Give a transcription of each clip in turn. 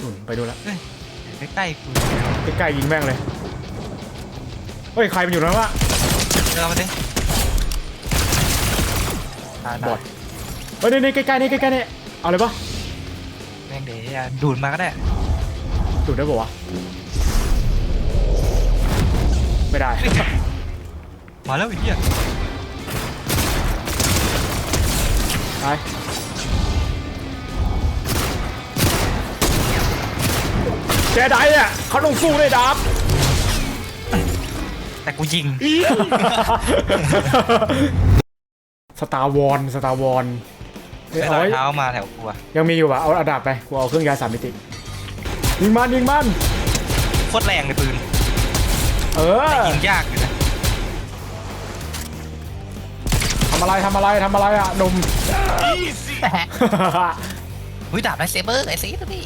นู่นไปดูแล้วใกล้ๆกูใกล้ๆยิงแม่งเลย เฮ้ย ใครมันอยู่นั้นวะเดินมาดิตายบอดเฮ้ยนี่นี่ใกล้ๆนี่ใกล้ๆนี่เอาเลยปะแม่งเดี๋ยวดูดมาก็ได้ ดูดได้ปะวะ ไม่ได้ มาแล้วไอ้เหี้ยไป เจไดอะเขาต้องสู้ด้วยดาบแต่กูยิง สตาร์วอนสตาร์วอนไอ้รอยเท้ามาแถวกูอะยังมีอยู่ปะเอาเอาดาบไปกูเอาเครื่องยาสามมิติยิงมันยิงมันโคตรแรงเลยปืนเออยิงยากอยู่นะทำอะไรทำอะไรทำอะไรอะหนุ่มอุ้ยดาบไลท์เซเบอร์ไอ้ซีตัวนี้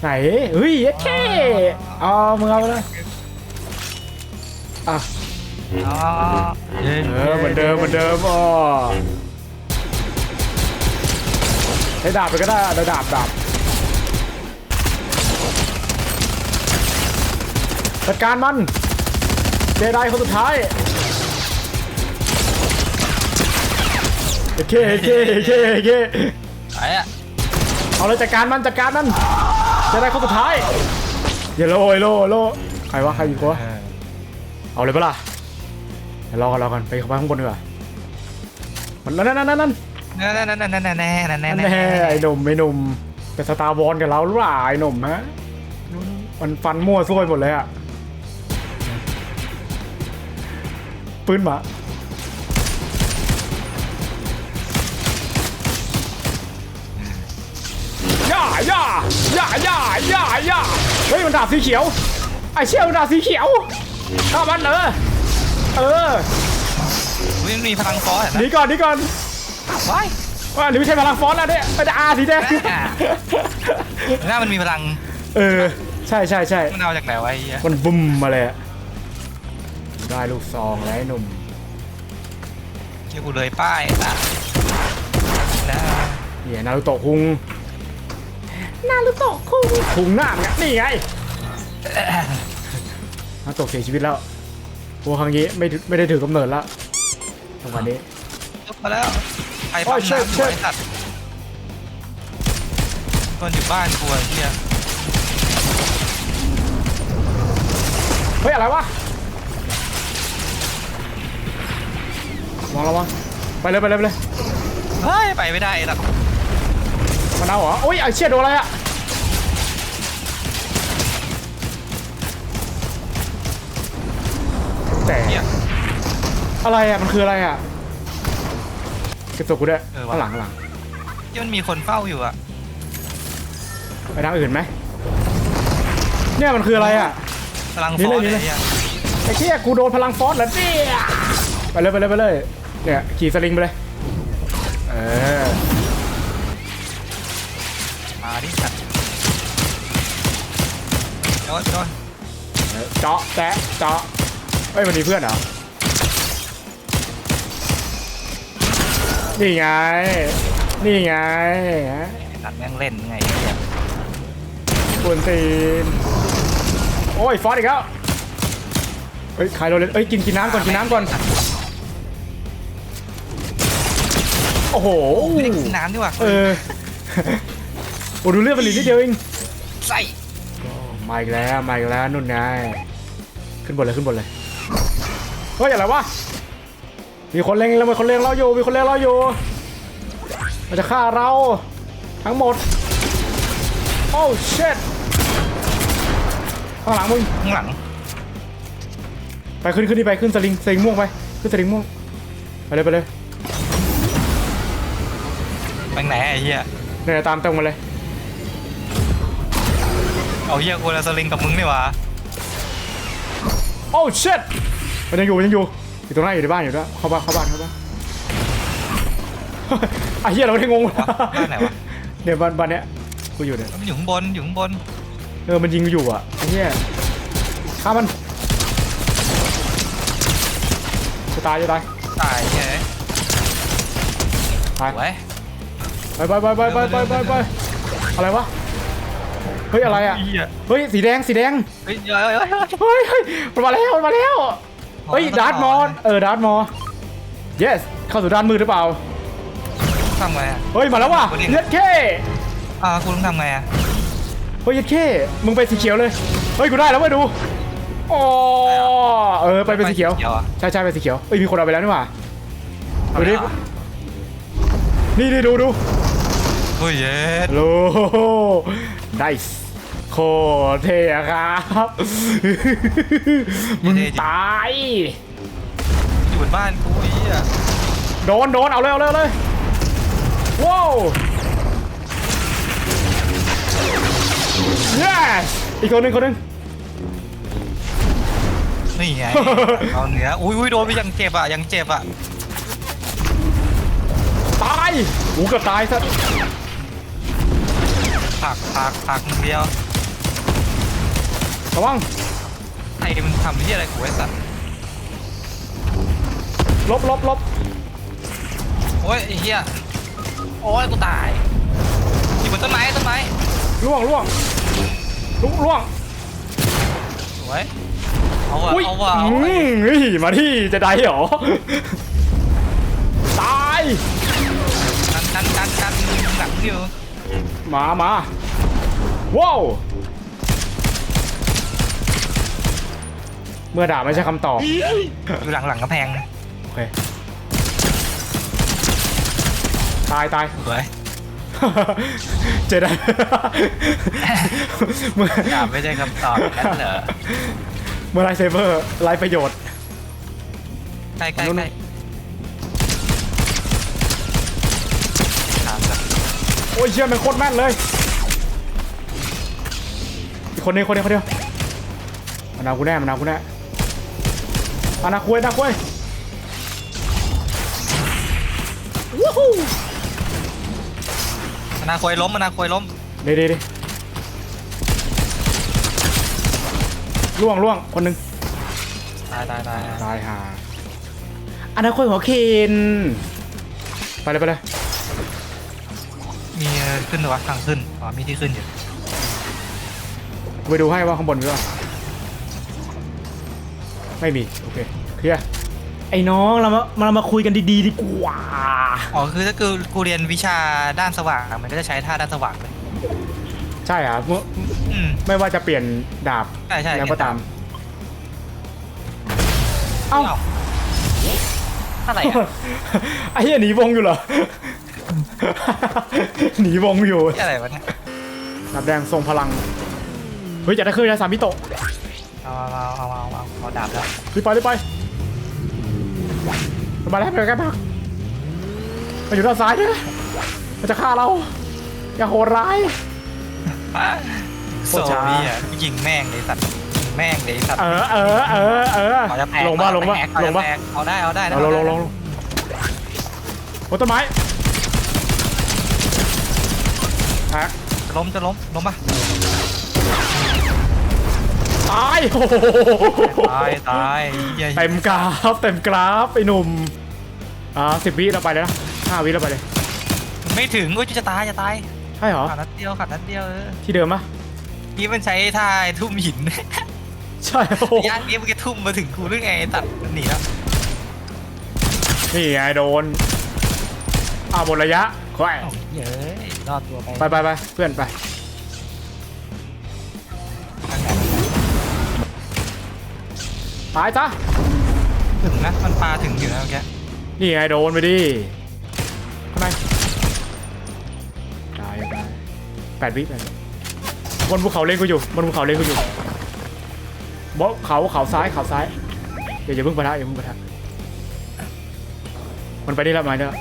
ไหนเฮ้ยเอเคเอามึงเอาไปเลยอะอ๋อเออเหมือนเดิมเหมือนเดิมอ๋อใช้ดาบไปก็ได้อะเดี๋ยวดาบดาบจัดการมันเจไดคนสุดท้ายเอเคเอเคเอเคเอเคไอ้อะเอาเลยจัดการมันจัดการมัน เจไดคนสุดท้ายอย่าโลยโลโลใครวะใครอีกวะเออเอาเลยปะล่ะเดี๋ยวรอกันรอกันไปเข้าไปข้างบนดีกว่ามันนั่นนั่นนั่นนั่นนั่นนั่นนั่นนั่นนั่นนั่นนั่นแน่ไอ้หนุ่มไอ้หนุ่มเป็นสตาร์วอลกับเราหรือเปล่าไอ้หนุ่มฮะมันฟันมั่วซั่วไปหมดเลยอะปืนหมาย่า ย่าย่าย่าย่าเฮ้ยมันดาบสีเขียวไอ้เชี่ยมันดาบสีเขียวข้ามันเออเออวิ่งมีพลังฟอสหนีก่อนหนีก่อนว้ายว่าหรือไม่ใช่พลังฟอนต์แล้วเนี่ยเป็นอาสีแดงหน้ามันมีพลัง เออ ใช่ใช่ใช่มันเอาจากไหนวะไอ้เหี้ยมันบุ้มมาเลยอะได้ลูกซองแล้วไอ้หนุ่มเชี่ยกูเลยป้ายอะนะเนี่ยนารูโตะคุง นารูโตะคุงคุงหน้ามึงอะนี่ไงนารูโตะเสียชีวิตแล้วพวกครั้งนี้ไม่ถือไม่ได้ถือกำเนิดแล้วจังหวะนี้จบมาแล้วใครโอ้ปั้ยมเชิดน้ำเชิหัวดไอ้สัตว์คนอยู่บ้านกูไอ้เหี้ยเฮ้ยอะไรวะมองระวังไปเลยไปเลยไปเลยเฮ้ยไปไม่ได้หรอก มันเอาเหรอโอ้ยไอ้เชี่ยโดนอะไรอะแต่เหี้ยอะไรอะมันคืออะไรอะเก็บตัวกูด้วยเออว่ะ ข้างหลังข้างหลังที่มันมีคนเฝ้าอยู่อะไปทางอื่นไหมเนี่ยมันคืออะไรอะ พลังนี่ฟอเลยสนี่เลเลยยอะไอ้เชี่ยกูโดนพลังฟอสแล้วเนี่ยไปเลยไปเลยไปเลยเนี่ยขี่สลิงไปเลยเออ โดนโดนเจาะแตะเจาะเอ้ยมันมีเพื่อนเหรอ นี่ไง นี่ไงฮะตัดแม่งเล่นไงไอ้เหี้ยกวนตีน โอ้ยฟอสอีกแล้ว เฮ้ยใครเราเล่นเอ้ยกินกินน้ำก่อนกินน้ำก่อน โอ้โหไม่ได้กินน้ำดีกว่าเออโอ้ดูเลือดไปหลีนิดเดียวเอง ใส่ มาอีกแล้วมาอีกแล้วนุ่นไงขึ้นบนเลยขึ้นบนเลยเฮ้ยอะไรวะมีคนเล็งแล้วมีคนเล็งเราอยู่มีคนเล็งเราอยู่มันจะฆ่าเราทั้งหมดโอ้เชิดข้างหลังมึงข้างหลังไปขึ้นขึ้นนี่ไปขึ้นสลิงสลิงม่วงไปขึ้นสลิงม่วงไปเลยไปเลยไปไหนไอ้เหี้ยเนี่ยตามตรงมาเลย เอาเหี้ยกูละสลิงกับมึงนี่หว่าโอ้เชิดมันยังอยู่มันยังอยู่อยู่ตรงนั้นอยู่ในบ้านอยู่ด้วยเข้าบ้านเข้าบ้านเข้าบ้านไอ้เหี้ยเราไม่ได้งงบ้านไหนวะเนี่ยบ้านบ้านเนี้ยกูอยู่เนี่ยมันอยู่ข้างบนอยู่ข้างบนเออมันยิงกูอยู่อะไอ้เหี้ยฆ่ามันจะตายจะตายตายเฮ้ยตายไว้ไปไปไปไปไปไปไปไปอะไรวะ เฮ้ยอะไรอะ เหี้ยเฮ้ยสีแดงสีแดง เฮ้ยเฮ้ยเฮ้ยเฮ้ยเฮ้ยเฮ้ยมันมาแล้วมันมาแล้ว เฮ้ยอ๋อดาร์ธมอต้นองต่อเออดาร์ธมอ yes เข้าสู่ด้านมืดหรือเปล่า ทำไงอะเฮ้ยมาแล้วว่ะคนนี้เย็ดเข้อ่าคุณต้องทำไงอะเฮ้ยเย็ดเข้มึงไปสีเขียวเลย เฮ้ยกูได้แล้วเว้ยดูอ๋อเออไปเป็นสีเขียวเขียวอะ ใช่ใช่เป็นสีเขียว เอ้ยมีคนเอาไปแล้วนี่หว่าเอาดูไปดิเหรอ นี่นี่ดูดูเฮ้ยเย็ด โล nice โคตรเท่อะครับ มึงตาย อยู่บนบ้านกูไอ้เหี้ยโดนโดนเอาเลยเอาเลยเอาเลยว้าว yes อีกคนหนึ่งคนหนึ่ง นี่ไง เอาเหนืออุ้ยอุ้ยโดนไปยังเจ็บอะยังเจ็บอะตาย หูเกือบตายซะ ผักผักผักมึงเดียว ระวังไอ้มึงทำที่อะไรกูไอ้สัตว์ลบลบลบโอ้ยไอ้เหี้ยโอ้ยกูตายอยู่บนต้นไม้ต้นไม้ล่วงล่วงลุกล่วงสวยเอาว่ะอุ้ยเอาว่ะเอาอืว่ะมเฮ้ยมาที่จะได้เหรอ ตาย กันกันกันกันหลังอยู่มามาว้าว เมื่อด่าไม่ใช่คำตอบอยู่หลังหลังกระแพงโอเคตายตายสวยเจไดเมื่ออย่าไม่ใช่คำตอบนั่นเหรอเมื่อไรเซเบอร์ไรประโยชน์ใกล้ใกล้เอานู่นใกล้ถามแบบโอ้ยเชี่ยมันโคตรแม่นเลยอีกคนนึงคนเดียวคนเดียวมันเอากูแน่มันเอากูแน่ อานาคุยนาคุยวู้ฮู้มนาควยล้มมนาควยล้มเดี๋ยวเดี๋ยวเดี๋ยวล่วงล่วงคนหนึ่งตายตายตายตายห่าอนาคตหัวเคนไปเลยไปเลยมีขึ้นหรือวะทางขึ้นอ๋อมีที่ขึ้นอยู่กูไปดูให้ว่าข้างบนมีป่ะ ไม่มีโอเคเคลียร์ไอ้น้องเรามาเรามาคุยกันดีๆดีกว่าอ๋อคือถ้ากูกูเรียนวิชาด้านสว่างมันก็จะใช้ท่าด้านสว่างเลยใช่อะไม่อืม ไม่ว่าจะเปลี่ยนดาบใช่ใช่ แล้วก็ตาม เอ้า อะไรอะไอ้เหี้ยหนีวงอยู่เหรอ หนีวงอยู่ที่อะไรวะเนี่ย ดาบแดงทรงพลัง เฮ้ยจะได้ขึ้นแล้วสามพิโตะ เอาเอาเอาเอาเอาเอาดาบแล้วรีบไปรีบไปมาแล้วไปกันพักมาอยู่ด้านซ้ายด้วยมันจะฆ่าเรา อย่าโหดร้ายโคโซตรช้าบี้อะยิงแม่งเลยสัตว์ยิงแม่งเลยสัตว์เออเออเออเออเอาจะแพงลงมาลงมาเอาลจะงมาแพงเอาได้เอาได้นะเอาลงลงลงลงบนต้นไม้แท็กจะล้มจะล้มล้มปะ ตายโอ้โหตายตายเหี้ยเต็มกราฟเต็มกราฟไอ้หนุ่มอ่าสิบวิเราไปเลยนะห้าวิเราไปเลยไม่ถึงอุ้ยจะตายจะตายใช่เหรอขาดนัดเดียวขาดนัดเดียวเออที่เดิมปะนี่มันใช้ท่าทุ่มหินใช่โอ้โหย่านนี้มันจะทุ่มมาถึงกูหรือไงตัดมันหนีแล้วนี่ไงโดนอ่าหมดระยะค่อยเอ้าเย้ยรอดตัวไปไปไปไปเพื่อนไป ตายจ้ะถึงนะมันปลาถึงอยู่นะเมื่อกี้นี่ไงโดนไปดิทำไมตายตายแปดวิแปดวิบนภูเขาเล่นกูอยู่บนภูเขาเล่นกูอยู่บนเขาเขาซ้ายเขาซ้ายอย่าอย่าเพิ่งปะทะอย่าเพิ่งปะทะมันไปได้แล้วมาได้แล้ว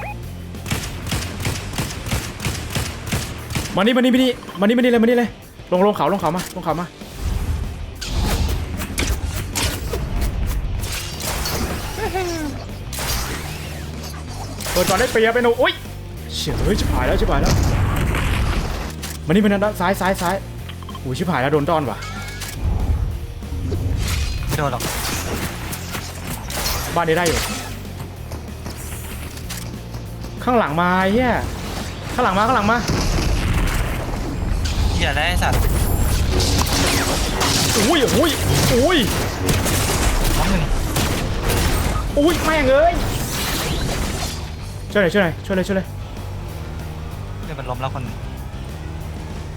มานี่มานี่มานี่มานี่มานี่เลยมานี่เลยลงลงเขาลงเขามาลงเขามา ปิดก่อนได้เปรียบไปหนูอุ้ยเฉยชิบหายแล้วชิบหายแล้วมานี่มานี่ด้านซ้ายซ้ายซ้ายโอ้ยชิบหายแล้วโดนต้อนว่ะไม่โดนหรอกบ้านนี้ได้อยู่ข้างหลังมาเฮียข้างหลังมาข้างหลังมาเหี้ยแล้วไอ้สัตว์อุ้ยอุ้ยอุ้ยน้องหนึ่งอุ้ยแม่งเอ้ย ช่วยหน่อยช่วยหน่อยช่วยเลยช่วยเลยเดี๋ยวมันล้มแล้วคน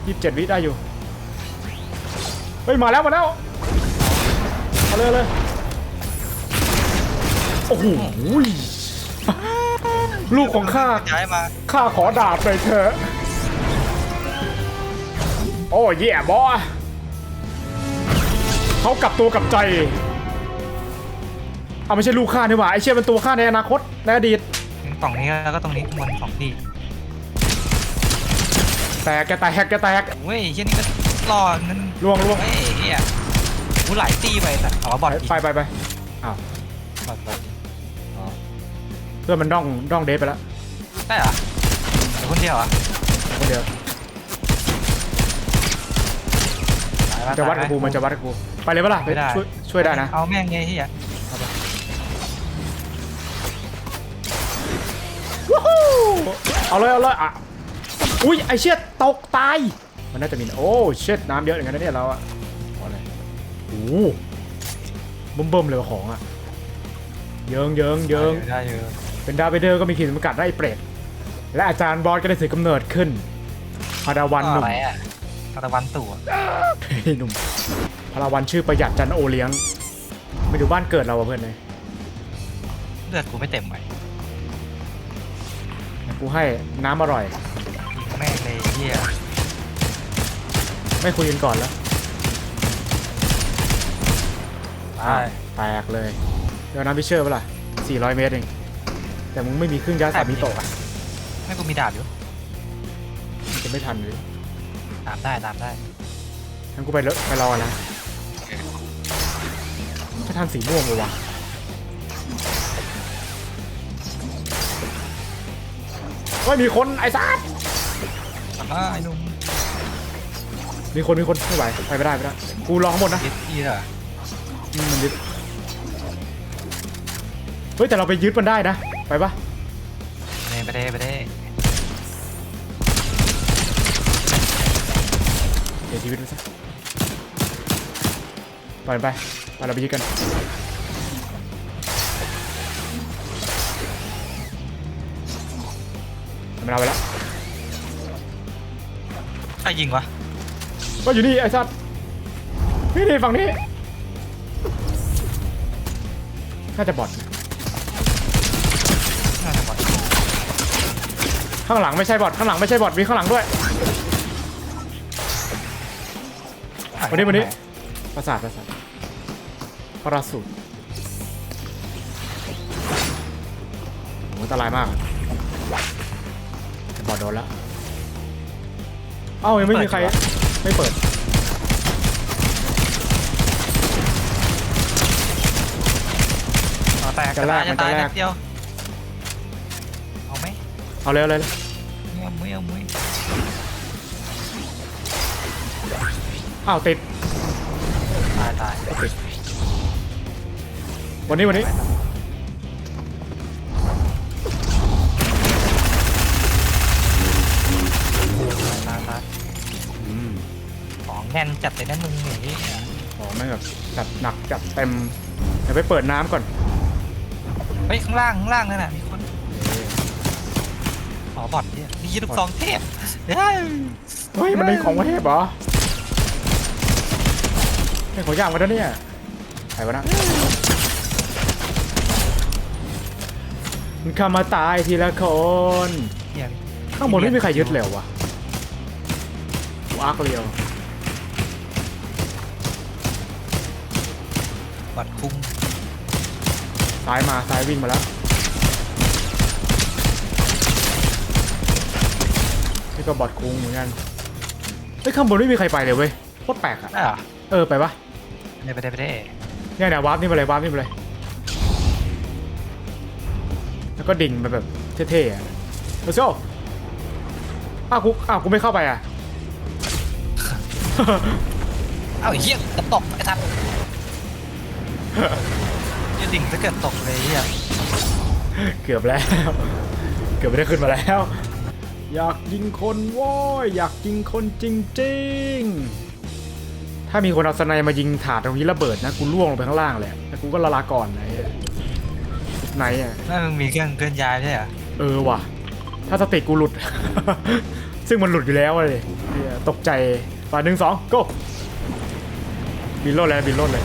ยี่สิบเจ็ดวิได้อยู่ เฮ้ย มาแล้ว มาแล้วเอาเลยเอาเลยโอ้โหลูกของข้า ย้ายมาข้าขอดาบเลยเถอะ โอ้ยแย่บอเขากลับตัวกลับใจ เอาไม่ใช่ลูกข้านี่หว่า ไอเชี่ยเป็นตัวข้าในอนาคตในอดีต ตรงนี้แล้วก็ตรงนี้ข้างบนสองที่แตกแกแตกแกแตกเว้ยเช่นนี้ก็รอนั่นล่วงล่วงเฮ้ยเฮียกูหลายตีไปแต่ขอบอดไปไปไปอ้าวบอดบอดเพื่อนมันด้องด้องเดทไปแล้วได้เหรอเดี๋ยวคนเดียวเหรอคนเดียวตายปจะวัดกับกูมันจะวัดกับกูไปเลยปะล่ะไม่ได้ช่วยช่วยได้นะเอาแม่งไงเฮีย เอาเลยเอาเลยอะอุ้ยไอเชี่ยตกตายมันน่าจะมีโอ้เช็ดน้ำเยอะอย่างนั้นนะเนี่ยเราอะเอาเลยโอ้โหบิ่มเบิ่มๆเลยว่ะของอะเยิงเยิงเยิงได้เยอะเป็นดาวเวเดอร์ก็มีขีดจำกัดได้เปรตและอาจารย์บอสก็ได้ถือกำเนิดขึ้นพาราวันหนุ่มอะไรอะตะวันตู่อะเฮ้ยหนุ่มพาราวันชื่อประหยัดจันโอเลี้ยงไม่ดูบ้านเกิดเราอะเพื่อนเลยเลือดกูไม่เต็มไป กูให้น้ำอร่อยยิงแม่งเลยเฮียไม่คุยกันก่อนแล้วตายแตกเลยเดี๋ยวน้ำพิเชอร์เปะล่า400 เมตรเองแต่มึงไม่มีเครื่องย้ายสามมิโตะอะแม่งกูมีดาบอยู่มันจะไม่ทันเลยดาบได้ดาบได้งั้นกูไปเลอะไปรอนะจะทันสีม่วงเลยวะ เฮ้ยมีคนไอ้ซัดอ่าไอ้หนุ่มมีคนมีคนไม่ไหวไปไม่ได้ไม่ได้กูรอข้างบนนะยึดที่เหรออืมมันยึดเฮ้ยแต่เราไปยึดมันได้นะไปปะไปได้ไปได้เสียชีวิตไปซะไปไปไปเราไปยึดกัน มันเอาไปแล้วใครยิงวะก็อยู่นี่ไอ้สัตว์นี่นี่ฝั่งนี้น่าจะบอดนะน่าจะบอดข้างหลังไม่ใช่บอดข้างหลังไม่ใช่บอดมีข้างหลังด้วยวันนี้วันนี้ประสาทประสาทปราสูตรโหอันตรายมากอะบอด โดนแล้วเอ้ายังไม่มีใคร ไม่เปิด อ๋อแตกจะแลกจะมันจะตายแลกนิดเดียวเอาไหมเอาเลยเอาเลยเลยเอามุ้ยเอามุ้ยอ้าวติดตายตายติดวันนี้วันนี้ แน่นจัดเลยนะมึงอย่างนี้ของแม่งแบบจัดหนักจัดเต็มเดี๋ยวไปเปิดน้ำก่อนเฮ้ยข้างล่างข้างล่างนั่นน่ะมีคนขอบอดเนี่ยมีลูกซองเทพเฮ้ยเฮ้ยมันเป็นของประเทศเหรอเป็นของยากมาแล้วเนี่ยใครวะนะมันเข้ามาตายทีละคนเฮียข้างบนไม่มีใครยึดเหลววะกูอาร์คเรียว บอดคุ้มซ้ายมาซ้ายวิ่งมาแล้วนี่ก็บอดคุ้งเหมือนกันเฮ้ยข้างบนไม่มีใครไปเลยเว้ยโคตรแปลกอะได้เหรอเออไปปะได้ไปได้ไปได้เนี่ยเนี่ยวาร์ปนี่มาเลยวาร์ปนี่มาเลย แล้วก็ดิ่งมาแบบเท่ๆอะโอ้โหอ้าวกูอ้าวกูไม่เข้าไปอะเอ้าไอ้เฮียจะตกไอ้ทัด จะดิ่งถ้าเกิดตกเลยเฮียเกือบแล้ว เกือบไม่ได้ขึ้นมาแล้ว อยากยิงคนโว้ยอยากยิงคนจริงๆ ถ้ามีคนเอาสไนมายิงถาดตรงนี้ระเบิดนะกูล่วงลงไปข้างล่างเลยแล้วกูก็ละลาก่อนไอ้ไหนอะนั่นมึงมีเครื่องเคลื่อนย้ายใช่เหรอเออว่ะ ถ้าสติกูหลุด ซึ่งมันหลุดอยู่แล้วเลยเหี้ยตกใจฝ่ายหนึ่งสอง go บินโลดเลยบินโลดเลย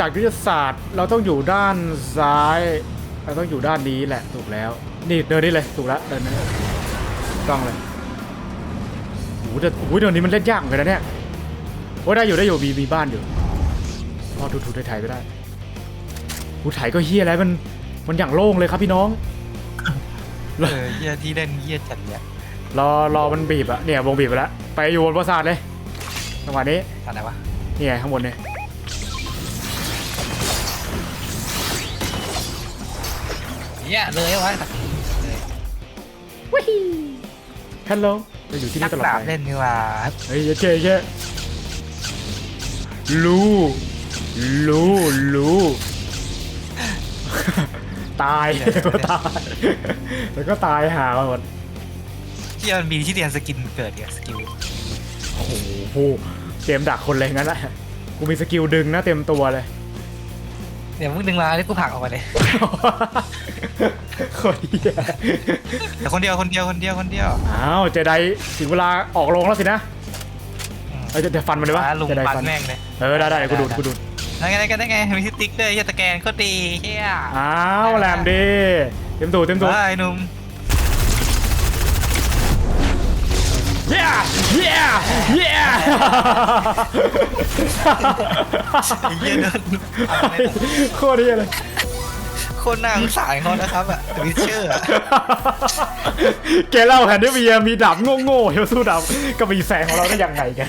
จากยุทธศาสตร์ เราต้องอยู่ด้านซ้าย เราต้องอยู่ด้านนี้แหละถูกแล้ว นี่เดินนี่เลยถูกแล้วเดินนี่ต้องเลยโอ้โหแต่โอ้โหเดินนี้มันเล่นยากเหมือนกันนะเนี่ยโอ้ยได้อยู่ได้อยู่มีมีบ้านอยู่พอถูถูไถ่ายๆไปได้ถูไถ่ายก็เฮี้ยแล้วมันมันอย่างโล่งเลยครับพี่น้องเออเฮียที่เล่นเฮียจัดเนี่ยรอรอมันบีบอะเนี่ยวงบีบไปแล้วไปอยู่บนปราสาทเลยจังหวะนี้อะไรวะนี่ไงข้างบนเนี่ย เฮียเลยวะเลยฮัลโหลจะอยู่ที่นันี่กตลอดดาบไปเล่นนี่ว่าเฮ้ยเจ๊เจ๊รู้รู้รู้ ตายก็ตายแล้วก็ตายหาหมดเฮียมันมีที่เรียนสกินเกิดเนี่ยสกิลโอ้โหเตรียมดักคนเลยงั้นแหละกูมีสกิลดึงนะเต็มตัวเลย เดี๋ยวมึงดึงมาแล้วกูผลักออกมาเลยโคตรเหี้ยแต่คนเดียวคนเดียวคนเดียวคนเดียวอ้าวเจไดถึงเวลาออกโรงแล้วสินะอืมเอ้ยจะจะฟันมันเลยปะฟ้าลุงเจไดปันฟันแม่งเลยเออได้ได้เดี๋ยวกูดูดกูดูดได้ไงได้ไงได้ไงมีสติ๊กด้วยเฮียตะแกรงโคตรดีเฮียอ้าวแหลมดีเต็มตัวเต็มตัวไอ้หนุ่ม เย้เย้เย้ไอ้เฮียโดนเอาไม่ได้โคตรเหี้ยเลยโคนน่าสงสารเขานะครับอะวิเชอร์อะแกเล่าแฮนด์เดอร์เบียร์มีดาบโง่ๆเฮลสู้ดาบกับมีแสงของเราได้ยังไงกัน